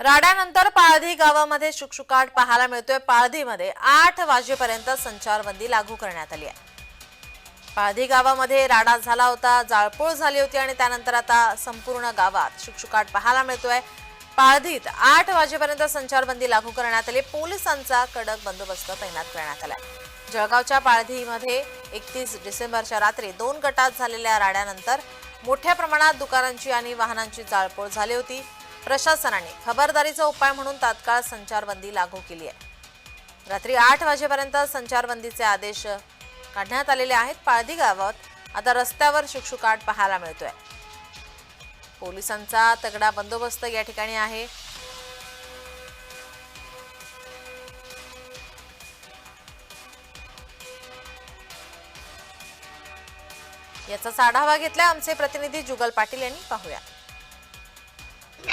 राड्यानंतर पाळधी गावामध्ये शुकशुकाट पाहायला मिळतोय. पाळधीमध्ये आठ वाजेपर्यंत संचारबंदी लागू करण्यात आली आहे. पाळधी गावामध्ये राडा झाला होता जाळपोळ झाली होती आणि त्यानंतर आता संपूर्ण गावात शुकशुकाट पाहायला मिळतोय. पाळधीत आठ वाजेपर्यंत संचारबंदी लागू करण्यात आली. पोलिसांचा कडक बंदोबस्त तैनात करण्यात आलाय. जळगावच्या पाळधीमध्ये एकतीस डिसेंबरच्या रात्री दोन गटात झालेल्या राड्यानंतर मोठ्या प्रमाणात दुकानांची आणि वाहनांची जाळपोळ झाली होती. प्रशासनाने खबरदारीचा उपाय म्हणून तात्काळ संचारबंदी लागू केली आहे. रात्री आठ वाजेपर्यंत संचारबंदीचे आदेश काढण्यात आलेले आहेत. पाळधी गावात आता रस्त्यावर शुकशुकाट पाहायला मिळतोय. पोलिसांचा तगडा बंदोबस्त या ठिकाणी आहे. याचाच आढावा घेतला आमचे प्रतिनिधी जुगल पाटील यांनी. पाहूया.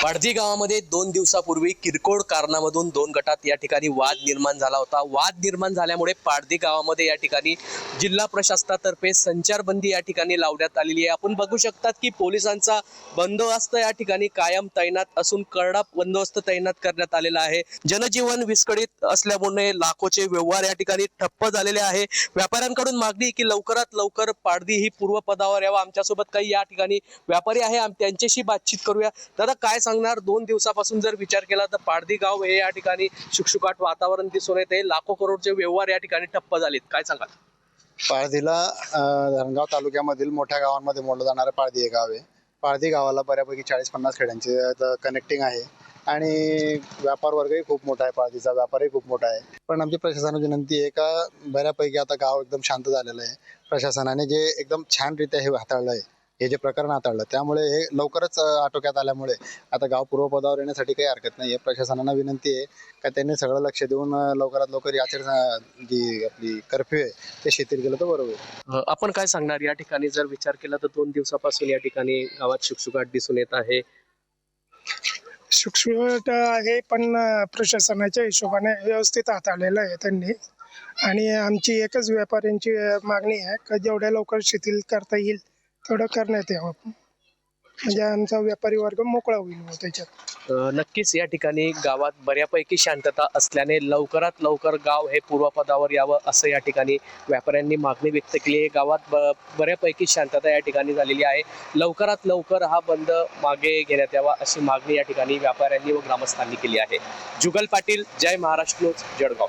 पाडधी गावामध्ये दोन दिवसापूर्वी किरकोळ कारणामधून दोन गटात या ठिकाणी वाद निर्माण झाला होता. वाद निर्माण झाल्यामुळे पाडधी गावामध्ये या ठिकाणी जिल्हा प्रशासनातर्फे संचारबंदी या ठिकाणी लावण्यात आलेली आहे. आपण बघू शकतात की पोलिसांचा बंदोबस्त या ठिकाणी कायम तैनात असून करडा बंदोबस्त तैनात करण्यात आलेला आहे. जनजीवन विस्कळीत असल्यामुळे लाखोचे व्यवहार या ठिकाणी ठप्प झालेले आहे. व्यापाऱ्यांकडून मागणी की लवकरात लवकर पाडदी ही पूर्वपदावर यावं. आमच्यासोबत काही या ठिकाणी व्यापारी आहे. आम- त्यांच्याशी बातचीत करूया. दादा काय सांगणार. दोन दिवसापासून जर विचार केला तर पाडदी गाव हे या ठिकाणी शुकशुकाट वातावरण दिसून येते. लाखो करोडचे व्यवहार या ठिकाणी ठप्प झालेत. काय सांगाल? पाळधीला धरणगाव तालुक्यामधील मोठ्या गावांमध्ये मोडलं जाणारं पाळधी हे गाव आहे. पाळधी गावाला बऱ्यापैकी चाळीस पन्नास खेड्यांचे कनेक्टिंग आहे. आणि व्यापार वर्गही खूप मोठा आहे. पाळधीचा व्यापारही खूप मोठा आहे. पण आमची प्रशासनाची विनंती आहे का बऱ्यापैकी आता गाव एकदम शांत झालेलं आहे. प्रशासनाने जे एकदम छानरित्या हे हाताळलं आहे हे जे प्रकरण हाताळलं त्यामुळे हे लवकरच आटोक्यात आल्यामुळे आता गाव पूर्वपदावर येण्यासाठी काही हरकत नाही आहे प्रशासनाला विनंती आहे का त्यांनी सगळं लक्ष देऊन लवकरात लवकर ही आचार जी आपली कर्फ्यू आहे ते शिथिल केलं तर बरोबर. आपण काय सांगणार? या ठिकाणी जर विचार केला तर दोन दिवसापासून या ठिकाणी गावात शुकशुकाट दिसून येत आहे. सुटसुट आहे पण प्रशासनाच्या हिशोबाने व्यवस्थित हाताळलेलं आहे त्यांनी. आणि आमची एकच व्यापाऱ्यांची मागणी आहे का जेवढ्या लवकर शिथिल करता येईल थोडं करण्यात यावं म्हणजे आमचा व्यापारी वर्ग मोकळा होईल बुवा त्याच्यात. अ, नक्कीच या ठिकाणी गावात बऱ्यापैकी शांतता असल्याने लवकरात लवकर गाव हे पूर्वपदावर यावं असं या ठिकाणी व्यापाऱ्यांनी मागणी व्यक्त केली आहे. गावात ब बऱ्यापैकी शांतता या ठिकाणी झालेली आहे. लवकरात लवकर हा बंद मागे घेण्यात यावा अशी मागणी या ठिकाणी व्यापाऱ्यांनी व ग्रामस्थांनी केली आहे. जुगल पाटील जय महाराष्ट्र न्यूज जळगाव.